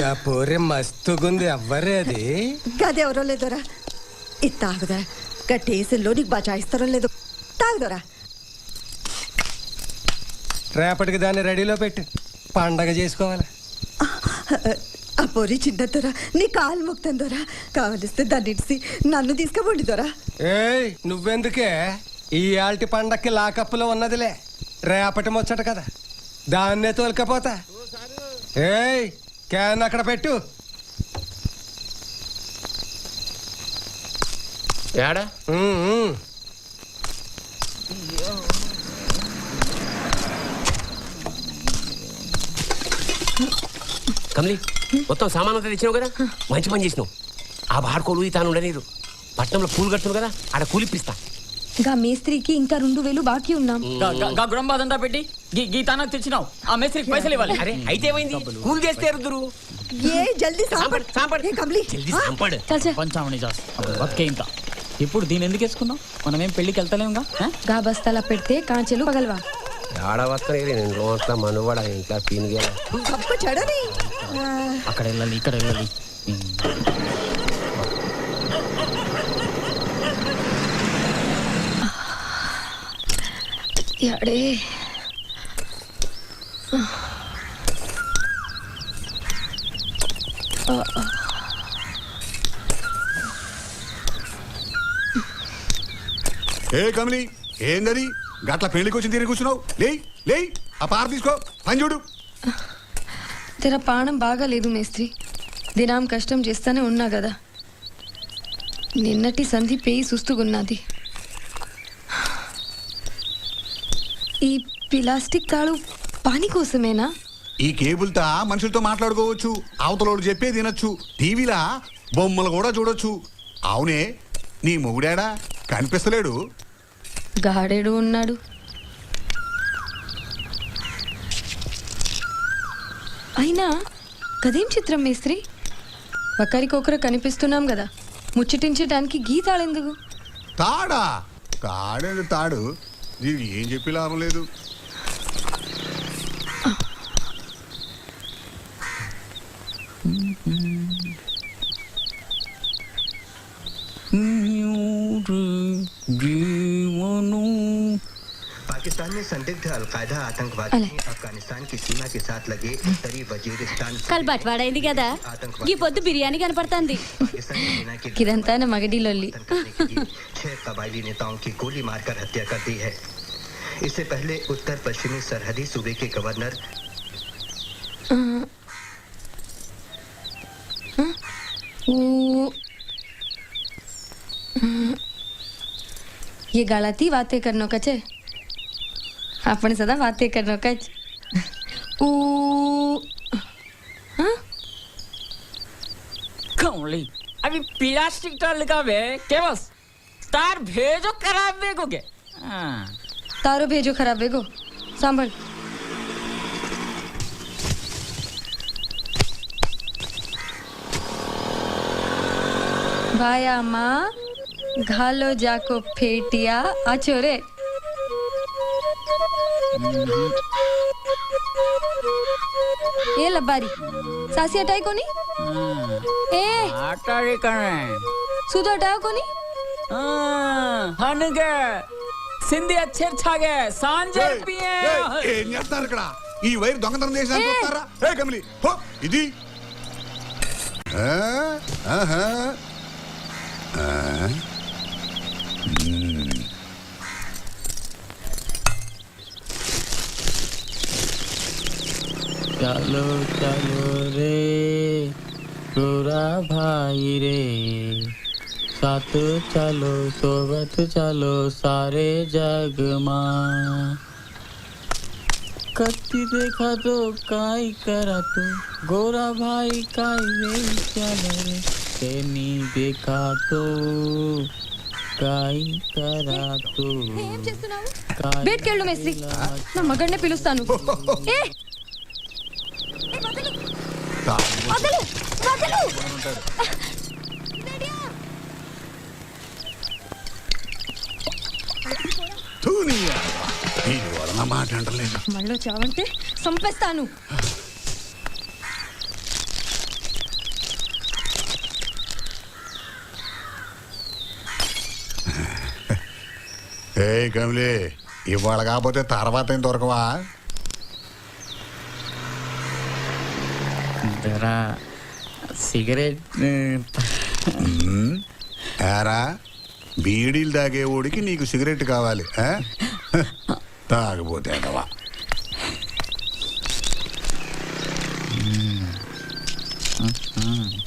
ఆ పోరే మస్తుగుంది ఎవ్వరే అది గదెవరో లేదోరా ఇది తాగుదా గట్టేసల్లో నీకు బచాయిస్తారో లేదో తాగుదోరా రేపటికి దాన్ని రెడీలో పెట్టి పండగ చేసుకోవాలి ఆ పొరి చిన్న దొరా నీ కాలు ముక్తాను దొరా కావలిస్తే దాన్ని ఇడిసి నన్ను తీసుకుపోండి దొరా ఏయ్ నువ్వెందుకే ఈ ఆల్టి పండక్కి లాకప్పులో ఉన్నదిలే రేపటి ముచ్చట కదా దాన్నే తోలుకపోతా ఏయ్ క్యాన్ అక్కడ పెట్టు. ఏడా. కమలి మొత్తం సామాన్ అంతా తెచ్చినావు కదా? మంచి పని చేసినావు. ఆ బాడుకోలు తాను ఉండనీరు. పట్నంలో పూలు కడుతున్నావు కదా ఆడ కూలిప్పిస్తా. గా మేస్త్రికి ఇంకా రెండు వేలు బాకీ ఉన్నాం. గా- గా- గా గుడంబాదంతా పెట్టి గీ గీతానకు తెచ్చినావు. ఆ మేస్త్రికి పైసలు ఇవ్వాలి. అరే అయితే ఏమైంది కూలి చేస్తే ఎరుదురు ఏ జల్దీ సాంపడు. సాంపడు ఏ కమలి జల్దీ ఆ? సాంపడు. చల్ చల్. పంచామణి చేస్తా బతికే ఇంకా ఇప్పుడు దీని ఎందుకు వేసుకున్నావు? మనం ఏం పెళ్ళికి వెళ్తలేముగా? ఆ? గా బస్తాల పెడితే కాంచెలు పగలవా? ఆడ వస్తానే నేను లోట్ల మనువాడ ఇంకా పీనుగేలా గొప్ప చెడని. ఆ, అక్కడ వెళ్ళాలి ఇక్కడ వెళ్ళాలి. యాడే. ఏ కమలి ఏందది? గట్ల పెళ్ళికి వచ్చిన తీరు కూర్చున్నావు? లే లే ఆ పార తీసుకో పని చూడు. తెర పానం బాగాలేదు మేస్త్రి. దినాం కష్టం చేస్తానే ఉన్నా కదా నిన్నటి సంధి పేయి సుస్తుగున్నది. ఈ ప్లాస్టిక్ తాళు పాని కోసమేనా? ఈ కేబుల్తో మనుషులతో మాట్లాడుకోవచ్చు. అవతలోడు చెప్పే తినొచ్చు టీవీలా బొమ్మలు కూడా చూడొచ్చు. అవునే నీ మొగుడాడా? కనిపిస్తలేడు. గాడేడు ఉన్నాడు. అయినా కదేం చిత్రం మేస్త్రి? ఒకరికొకరు కనిపిస్తున్నాం కదా. ముచ్చటించడానికి గీతాళెందుకు తాడా? తాడేది తాడు. నీకు ఏం చెప్పి లాభం లేదు. संदिग्ध अलकायदा आतंकवादी अले। अफगानिस्तान की सीमा के साथ लगे उत्तरी वजीरिस्तान से కాలు బట్వాడైంది కదా ఈ పొద్దు బిర్యానీ కనపడుతుంది पाकिस्तानी सेना के ఇదంతా నా మగడి లొల్లి समर्थन करने के लिए छह कबायली नेताओं की गोली मारकर हत्या कर दी है इससे पहले उत्तर पश्चिमी सरहदी सूबे के गवर्नर ऊ- ये गाळाती वाते करनो कचे अपने से दा बातें करनो कच। उ हाँ? कौनली अभी प्लास्टिक टल का वे के तार भेजो खराब बेगो के। हाँ। तारो भेजो खराब बेगो संभल भाया माँ घालो जाको फेटिया। अचो रे। ఏ లబ్బారి? సాసి హటాయి కోని. ఏ? ఆటాడి కણે సుధు హటాయో కోని. ఆ, హనుగే సింధి అచ్చేర్ ఛాగే సాంజే ఏయ్, పియే. ఏం చేస్తారు ఇక్కడ? ఈ వైర్ దొంగతనం చేసిన చూస్తారా ఏ? కమలి హో ఇది. ఆ, ఆహా. चलो चलो रे गोरा भाई रे साथ चलो सोबत चलो सारे जग मां कत्ती देखा तो काई करा तो गोरा भाई काई वे चलो रे से नहीं देखा तो काई करा तो ఏం చేస్తున్నావు బయటికెళ్ళు మేస్త్రి నా మగడినే పిలుస్తాను ఏ వదలు వదలు. వీడి వలన మాట అంటలేదు. మళ్ళీ చావంటే చంపేస్తాను ఏ కమిలి ఇవాళ కాకపోతే తర్వాత ఏం దొరకవా? ఎరా సిగరెట్? ఎరా బీడీలు బీడీలు తాగేవాడికి నీకు సిగరెట్ కావాలి ఆ? Mm-hmm.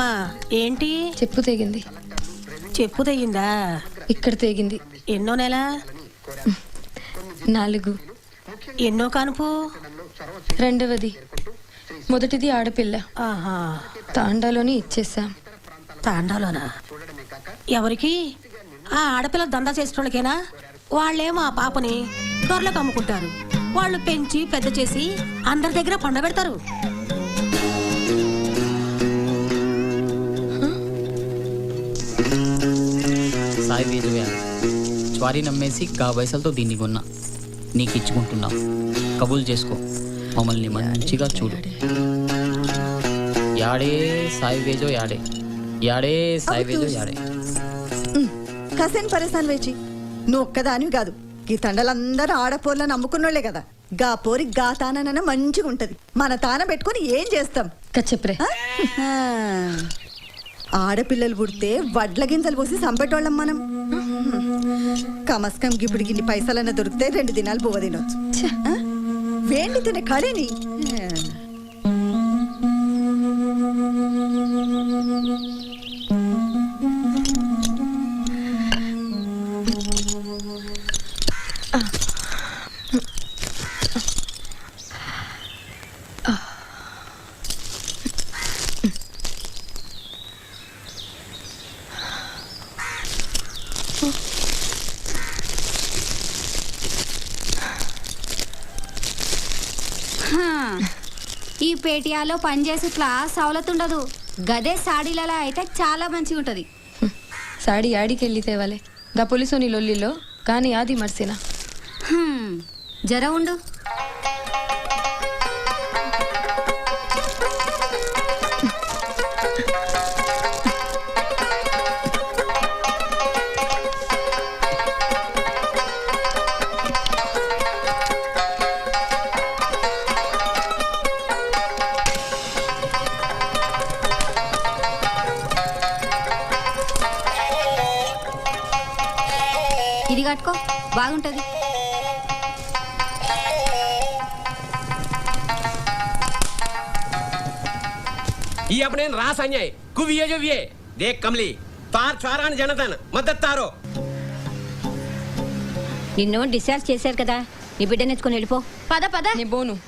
ఏంటమ్మా ఏంటి? చెప్పు తెగింది. చెప్పు తెగిందా? ఇక్కడ తెగింది. ఎన్నో నెల? నాలుగు. ఎన్నో కానుపు? రెండవది. మొదటిది ఆడపిల్ల. ఆహా. తాండాలోని ఇచ్చేసాం తాండాలోనా? ఎవరికి? ఆ ఆడపిల్ల దందా చేసేటోళ్ళకేనా? వాళ్ళేమో ఆ పాపని త్వరలోకి అమ్ముకుంటారు. వాళ్ళు పెంచి పెద్ద చేసి అందరి దగ్గర పండబెడతారు. సాయి వేజువే జ్వారీ నమ్మేసి గా పైసలతో దీన్ని కొన్నా. నీకు ఇచ్చుకుంటున్నా. కబూల్ చేసుకో. మమ్మల్ని మంచిగా చూడు. యాడే సాయి వేజో యాడే. యాడే సాయి వేజో యాడే. కసేన్ పరేసాన్ వేచి. నువ్వు ఒక్కదానివి కాదు. ఈ తండలందరూ ఆడపోర్లను నమ్ముకున్నోళ్ళే కదా. గా పోరి గా తానన మంచిగా ఉంటది మన తాన పెట్టుకొని ఏం చేస్తాం? కచ్చప్రే. ఆడపిల్లలు పుడితే వడ్ల గింజలు పోసి సంపెట్టోళ్ళం మనం. కమస్కం గిప్పుడు గిన్ని పైసలన్న దొరికితే రెండు దినాలు బువ్వ తినొచ్చు? వేండి తినే కళని. పేటియాలో పనిచేసే క్లాస్ సవలత్ ఉండదు గదే సాడీలలో అయితే చాలా మంచిగా ఉంటది సాడి యాడికి వెళ్ళి తేవాలే గా పోలీసోని లొల్లిలో కానీ ఆది మర్సినా? జర ఉండు. బాగుంటుంది. ఈ అప్పుడు నేను రాస్ సంజయ్. కువియే జువియే దే కమ్లి. తార్ చారాన్ జనతన్. మద్దతారో నిన్ను డిశ్చార్జ్ చేశారు కదా. నీ బిడ్డ ఎత్తుకొని వెళ్ళిపో. పద పద. నీ బోను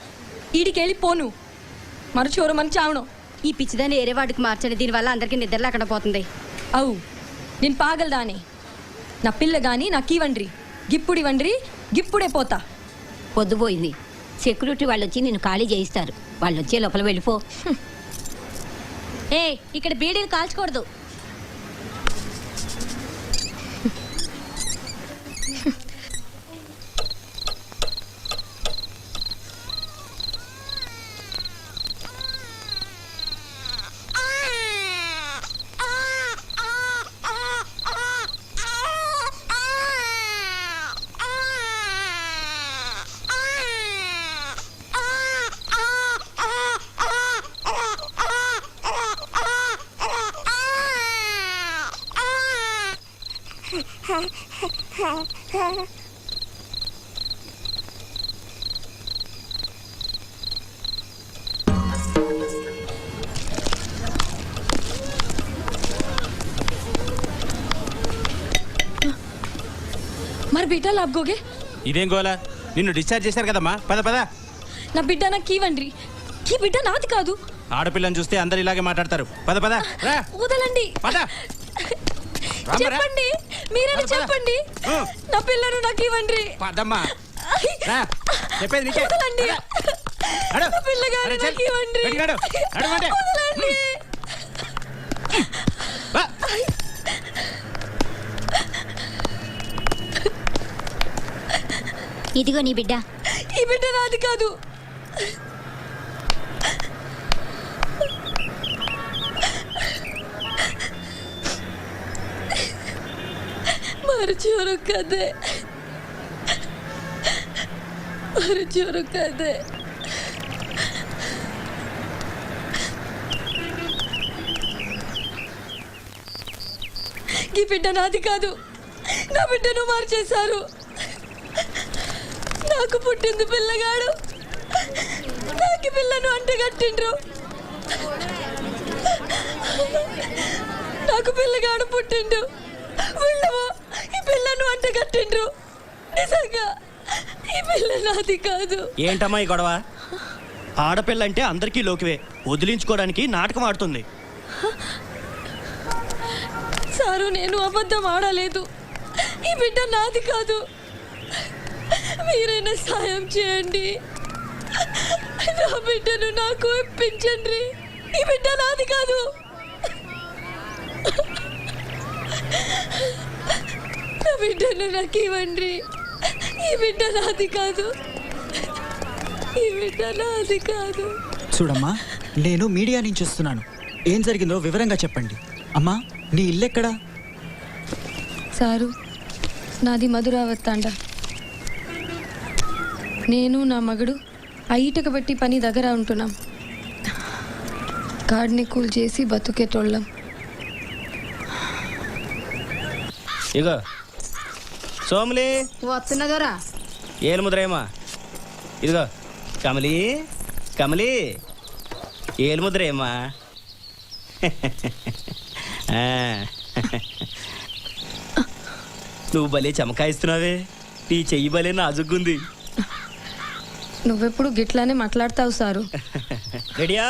ఈడికెళ్ళి పోను. మరచోరు మన చావను ఈ పిచ్చిదాన్ని ఏరే వాడికి మార్చండి. దీనివల్ల అందరికీ నిద్ర లేకుండా పోతుంది. అవు. నేను పాగలదాని. నా పిల్ల కానీ నాకు ఇవ్వండి గిప్పుడు ఇవ్వండ్రి గిప్పుడే పోతా. పొద్దుపోయింది. సెక్యూరిటీ వాళ్ళు వచ్చి నిన్ను ఖాళీ చేయిస్తారు. వాళ్ళు వచ్చే లోపల వెళ్ళిపో. ఏ ఇక్కడ బీడీలు కాల్చకూడదు. మరి బిడ్డ లాభగోగే ఇదేం గోలా? నిన్ను డిశ్చార్జ్ చేశారు కదమ్మా. పద పద. నా బిడ్డ నాకు ఇవ్వండి ఈ బిడ్డ నాది కాదు. ఆడపిల్లని చూస్తే అందరు ఇలాగే మాట్లాడతారు. పద పద. రా. వదలండి. పద. చెప్పండి మీరే పద, పద. చెప్పండి. నా పిల్లను నాకు ఇవ్వండి. పదమ్మా. రా. చెప్పేది నీకే. వదలండి. అరే, చెల్. నాకు ఇవ్వండి. మాట. వదలండి. ఇదిగో నీ బిడ్డ. ఈ బిడ్డ నాది కాదు. మరచూరు కదే మరచూరు కదే ఈ బిడ్డ నాది కాదు నా బిడ్డను మార్చేశారు నాకు పుట్టింది పిల్లగాడు నాకు పిల్లను అంటగట్టిండ్రు నాకు పిల్లగాడు పుట్టిండు ఈ పిల్లను అంటగట్టిండ్రు. నిజంగా ఈ పిల్ల నాది కాదు. ఏంటమ్మా ఈ గొడవ? ఆడపిల్లంటే అందరికీ లోకివే. వదిలించుకోవడానికి నాటకం ఆడుతుంది. సారు నేను అబద్ధం ఆడలేదు. ఈ బిడ్డ నాది కాదు. మీరైనా సాయం చేయండి. నా బిడ్డను నాకు ఇప్పించండి ఈ బిడ్డ నాది కాదు. నా బిడ్డను నాకు ఇవ్వండి. ఈ బిడ్డ నాది కాదు. ఈ బిడ్డ నాది కాదు. చూడమ్మా నేను మీడియా నుంచి వస్తున్నాను. ఏం జరిగిందో వివరంగా చెప్పండి. అమ్మా నీ ఇల్లెక్కడా సారు నాది మధురావత్తాండ నేను నా మగడు ఐటక పెట్టి పని దగ్గర ఉంటున్నాం. కాడిని కూల్ చేసి బతుకేటోళ్ళం ఇగో సోములి. వస్తున్నదోరా ఏలు ముద్రేమా? ఇదిగో కమలి కమలి. ఏలు ముద్రేమా. నువ్వు భలే చమకాయిస్తున్నావే. నీ చెయ్యి భలే నాజుగ్గుంది నువ్వెప్పుడు గిట్లానే మాట్లాడతావు సారు. రెడీయా?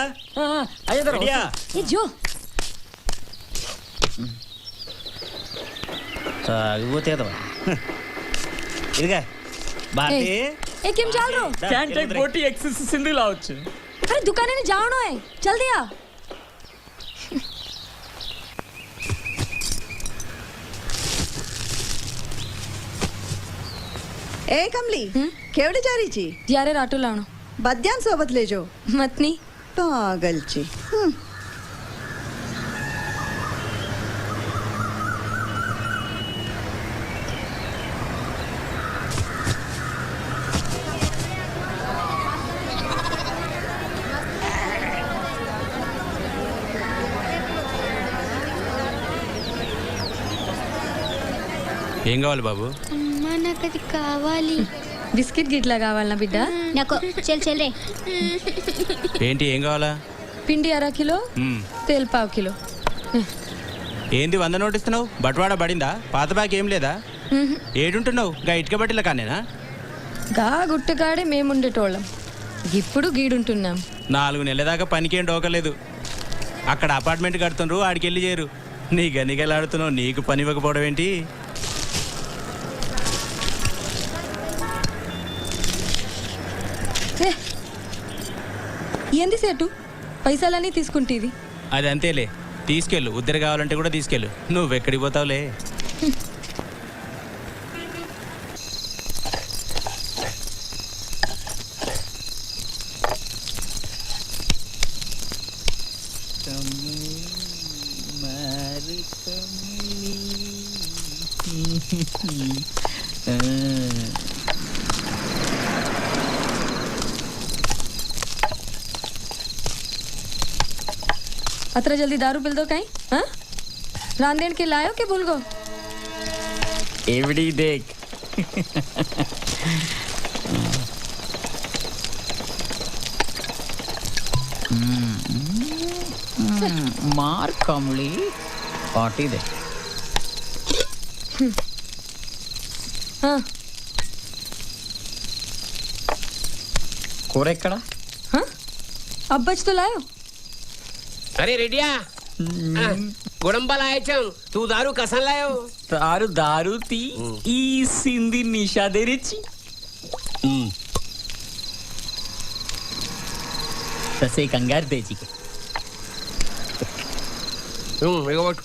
తాగిపోతే. ఇదిగా భారతి ए किम चल रो दा, ఏలు ముద్రే. अरे दुकाने में जाओ ना है चल दिया એ કમલી કેવડે જારી છી ત્યારે રાટો લાવણો બદ્યાન સોબત લેજો મતની પાગલ છી હમ. ఏం కావాలి బాబు? అమ్మా నాకు అది కావాలి. బిస్కెట్ గిట్లా కావాలనా బిడ్డ? నాకు చెల్ చెల్ రే. ఏంటి ఏం కావాలా? పిండి అర కిలో. తేల్ పావు కిలో. ఏంది వంద నోట్ ఇస్తున్నావు బట్వాడ పడిందా? పాత బ్యాగ్ ఏం లేదా? ఏడుంటున్నావు? గా ఇటుక బట్టిల కానేనా? గా గుట్టకాడే మేముండేటోళ్ళం ఇప్పుడు గీడుంటున్నాం. నాలుగు నెలల దాకా పనికేం డోకలేదు. అక్కడ అపార్ట్మెంట్ కడుతుండ్రు ఆడికి వెళ్ళి చేరు. నీ గనిగలాడుతున్నావు నీకు పని ఇవ్వకపోవడం ఏంటి? ఏంది సేటు? పైసలన్నీ తీసుకుంటేది అది అంతేలే తీసుకెళ్ళు. ఉద్దరు కావాలంటే కూడా తీసుకెళ్ళు. నువ్వు ఎక్కడికి పోతావులే? अतरा जल्दी दारू पिल दो कहीं? हाँ? रांदेण के लायो के भूल गो? एवडी देख हम्म, मार कमली। पार्टी दे। हाँ। कोरे कड़ा? हाँ? अब बच तो लायो। अरे रेडिया गुड़म्बा लाए चम तू दारू कसन लायो दारू दारू ती ఈ సింది నిషా తెరిచి तसे कंगार द्यायची की ఇగో పట్టు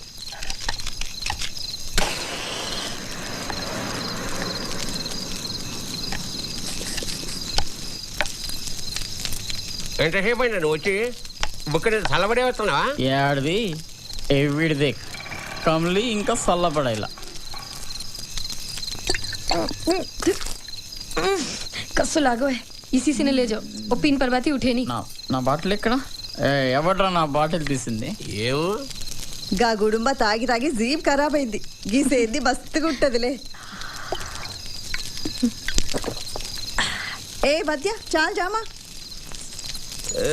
ఎంతసేపు అయిందా నువ్వు వచ్చి బుక్క చల్లబడే వస్తున్నావా ఏడది ఎవిడిదే కమలి ఇంకా చల్లపడాయిలా कस्सो लागो है इसी से ने ले जाओ वो पिन पर बाती उठे नहीं నా నా బాటిల్ ఎక్కడ ఏ, ఎవడ్రా నా బాటిల్ తీసింది ఏమో గా గుడుంబ తాగి తాగి జీప్ ఖరాబ్ అయింది గీసేది మస్తుగా ఉంటదిలే ఏ మధ్య చాలు జామా ఏ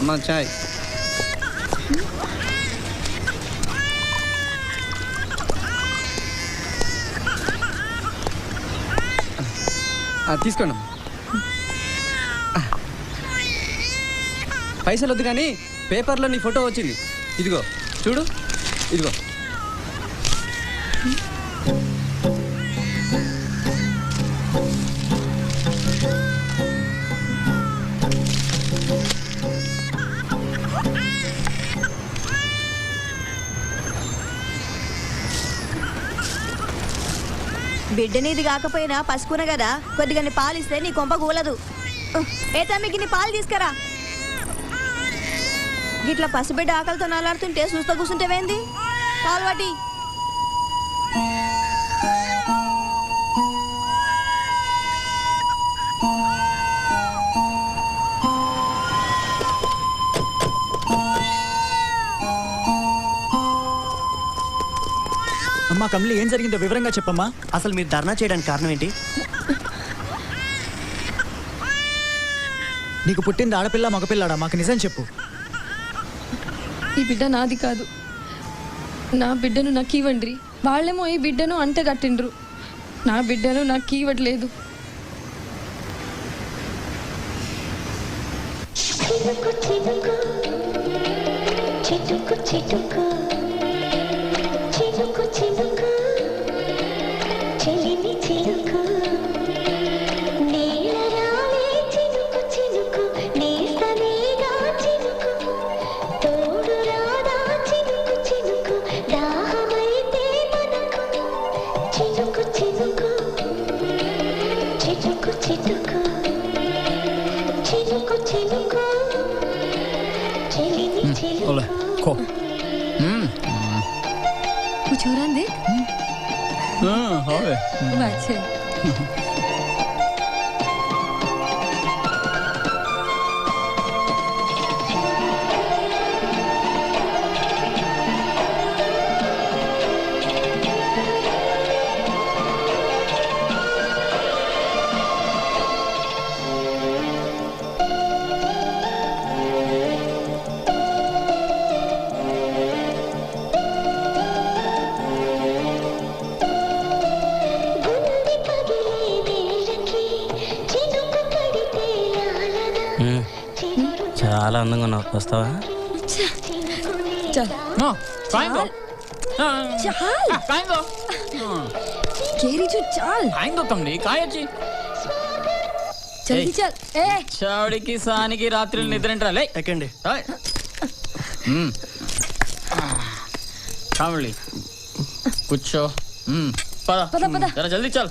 అమ్మా చాయ్. తీసుకోండి అమ్మా. పైసలు వద్దు కానీ పేపర్లో నీ ఫోటో వచ్చింది. ఇదిగో చూడు ఇదిగో. బిడ్డనిది కాకపోయినా పసుకున కదా. కొద్దిగా పాలిస్తే నీ కొంప కూలదు. ఏ తమ్మికి నీ పాలు తీసుకురా. గిట్ల పసిబిడ్డ ఆకలితో నలాడుతుంటే చూస్తా కూర్చుంటేవేంది పాలు పట్టి అమ్మా కమలి ఏం జరిగిందో వివరంగా చెప్పమ్మా. అసలు మీరు ధర్నా చేయడానికి కారణం ఏంటి? నీకు పుట్టింది ఆడపిల్ల మగపిల్లాడా? మాకు నిజం చెప్పు. ఈ బిడ్డ నాది కాదు. నా బిడ్డను నాకు ఇవ్వండి. వాళ్ళేమో ఈ బిడ్డను అంటగట్టిండ్రు నా బిడ్డను నాకు ఇవ్వట్లేదు. చిటుకు చిటుకు చిటుకు 好嘞我买去 వస్తావా? No, సానికి రాత్రి నిద్రంటరా లే. ఎక్కండి. కూర్చో. పద. పద, పద. జల్దీ చాలు.